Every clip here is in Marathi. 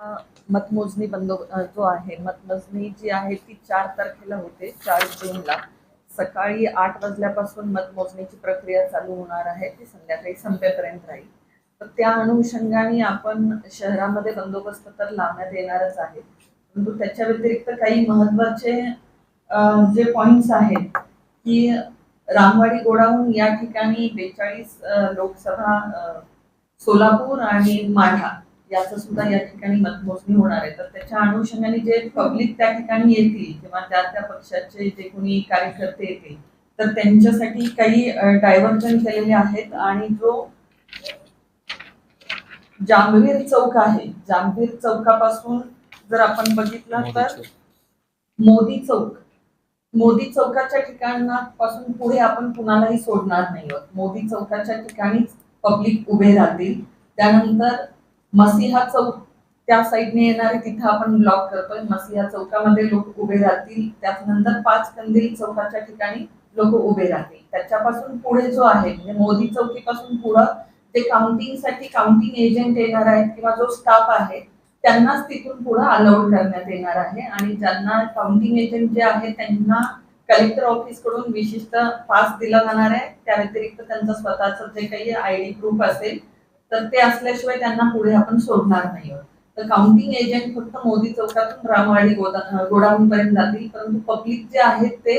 मतमोजणी बंदो जो आहे मतमोजणी जी आहे ती चार तारखेला होते चार जूनला. सकाळी आठ वाजल्यापासून मतमोजणीची प्रक्रिया चालू होणार आहे ती संध्याकाळी संपेपर्यंत राहील. तर त्या अनुषंगाने आपण शहरामध्ये बंदोबस्त तर लावण्यात येणारच आहे. परंतु त्याच्या व्यतिरिक्त काही महत्त्वाचे जे पॉइंट्स आहेत की रामवाडी गोडाऊन या ठिकाणी बेचाळीस लोकसभा सोलापूर आणि माढा याचं सुद्धा या ठिकाणी मतमोजणी होणार आहे. तर त्याच्या अनुषंगाने जे पब्लिक त्या ठिकाणी येतील किंवा त्या त्या पक्षाचे जे कोणी कार्यकर्ते येतील तर त्यांच्यासाठी काही डायव्हर्जन केलेले आहेत आणि जो जांभवीर चौक आहे जांभवीर चौकापासून जर आपण बघितलं तर मोदी चौक. मोदी चौकाच्या ठिकाणापासून पुढे आपण कुणालाही सोडणार नाही आहोत. मोदी चौकाच्या ठिकाणीच पब्लिक उभे राहतील. त्यानंतर मसिहा चौक त्या साईडने येणारे तिथं आपण ब्लॉक करतोय. मसिहा चौकामध्ये लोक उभे राहतील. त्यानंतर पाच कंदील चौकाच्या ठिकाणी लोक उभे राहतील. त्याच्यापासून पुढे जो आहे म्हणजे मोदी चौकीपासून पुढं ते काउंटिंगसाठी काउंटिंग एजंट येणार आहेत किंवा जो स्टाफ आहे त्यांनाच तिथून पुढे अलाउड करण्यात येणार आहे. आणि ज्यांना काउंटिंग एजंट जे आहे त्यांना कलेक्टर ऑफिसकडून विशिष्ट पास दिला जाणार आहे. त्या व्यतिरिक्त त्यांचं स्वतःचं जे काही आय डी प्रूफ असेल तर ते असल्याशिवाय त्यांना पुढे आपण सोडणार नाही तर काउंटिंग एजंट फक्त मोदी चौकातून रामवाडी गोडाऊन पर्यंत जातील परंतु पब्लिक जे आहेत ते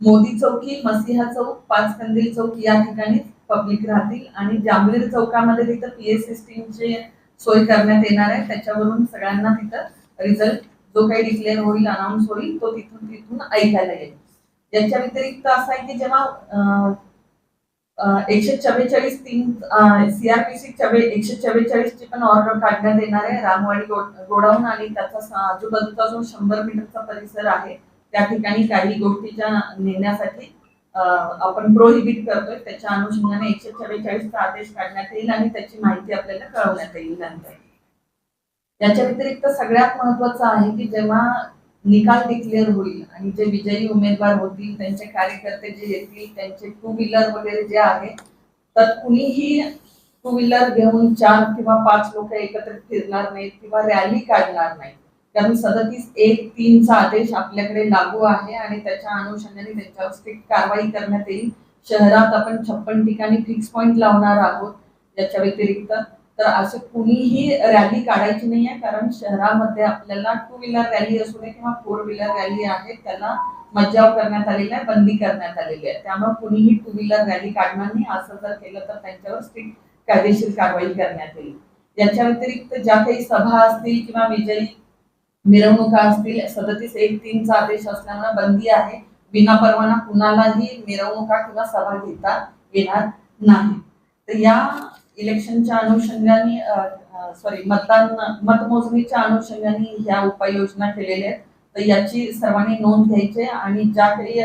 मोदी चौकी मसिहा चौक पाच कंदील चौक या ठिकाणी पब्लिक राहतील. आणि जांभीर चौकामध्ये तिथं पीएस सिस्टीमची सोय करण्यात येणार आहे. त्याच्यावरून सगळ्यांना तिथं रिझल्ट जो काही डिक्लेअर होईल अनाऊन्स होईल तो तिथून तिथून ऐकायला येईल. याच्या व्यतिरिक्त असं आहे की जेव्हा एकशे चव्वेचाळीस तीन सीआरपीसी चव्वे एकशे चव्वेचाळीसची पण ऑर्डर काढण्यात येणार आहे. रामवाडी गोडाऊन आणि त्याचा आजूबाजूचा जो शंभर मीटरचा परिसर आहे त्या ठिकाणी काही गोष्टीच्या नेण्यासाठी आपण प्रोहिबिट करतोय त्याच्या अनुषंगाने एकशे चव्वेचाळीसचा आदेश काढण्यात येईल आणि त्याची माहिती आपल्याला कळवण्यात येईल नंतर. याच्या व्यतिरिक्त सगळ्यात महत्वाचं आहे की जेव्हा निकाल डिक्लेअर होईल. आणि जे विजयी उमेदवार होतील त्यांचे कार्यकर्ते जे येतील त्यांचे टू व्हीलर वगैरे जे आहे तर कुणीही टू व्हीलर घेऊन चार किंवा पाच लोक एकत्रित फिरणार नाहीत किंवा रॅली काढणार नाहीत. कारण सदतीस एक तीनचा आदेश आपल्याकडे लागू आहे आणि त्याच्या अनुषंगाने त्यांच्यावर स्ट्रिक्ट कारवाई करण्यात येईल. शहरात आपण छप्पन ठिकाणी फिक्स पॉईंट लावणार आहोत याच्या व्यतिरिक्त. तर असं कुणीही रॅली काढायची नाही आहे कारण शहरामध्ये आपल्याला टू व्हीलर रॅली असू दे किंवा फोर व्हीलर रॅली आहे त्याला मज्जाव करण्यात आलेला आहे बंदी करण्यात आलेली आहे. त्यामुळे कुणीही टू व्हीलर रॅली काढणार नाही असं जर केलं तर त्यांच्यावर स्ट्रिक्ट कायदेशीर कारवाई करण्यात येईल. याच्या व्यतिरिक्त ज्या काही सभा असतील किंवा विजयी मिरवणुका असतील सदतीस एक तीनचा आदेश असल्यामुळे बंदी आहे. विना परवाना कुणालाही मिरवणुका किंवा सभा घेता येणार नाही. तर या इलेक्शनच्या अनुषंगाने सॉरी मतदान मतमोजणीच्या अनुषंगाने ह्या उपाययोजना केलेल्या आहेत. तर याची सर्वांनी नोंद घ्यायची आहे आणि ज्या काही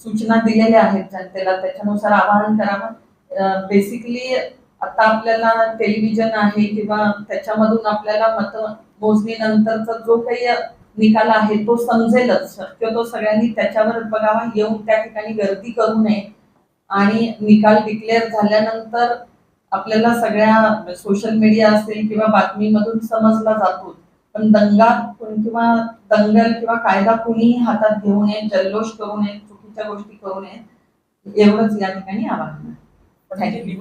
सूचना दिलेल्या आहेत जनतेला त्याच्यानुसार आवाहन करावं. बेसिकली आता आपल्याला टेलिव्हिजन आहे किंवा त्याच्यामधून आपल्याला मत मोजणीनंतरचा जो काही निकाल आहे तो समजेलच शक्यतो सगळ्यांनी त्याच्यावर बघावा. येऊन त्या ठिकाणी गर्दी करू नये. आणि निकाल डिक्लेअर झाल्यानंतर आपल्याला सगळ्या सोशल मीडिया असेल किंवा बातमीमधून समजला जातो. पण दंगा कोण- किंवा दंगल किंवा कायदा कुणीही हातात घेऊ नये जल्लोष करू नये चुकीच्या गोष्टी करू नये एवढंच या ठिकाणी आवाहन थँक्यू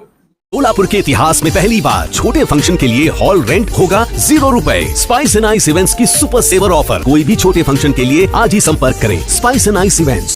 सोलापुर के इतिहास में पहली बार छोटे फ़ंक्शन के लिए हॉल रेंट होगा ज़ीरो रुपए. स्पाइस एंड आइस इवेंट्स की सुपर सेवर ऑफ़र कोई भी छोटे फ़ंक्शन के लिए आज ही संपर्क करें. Spice and ice events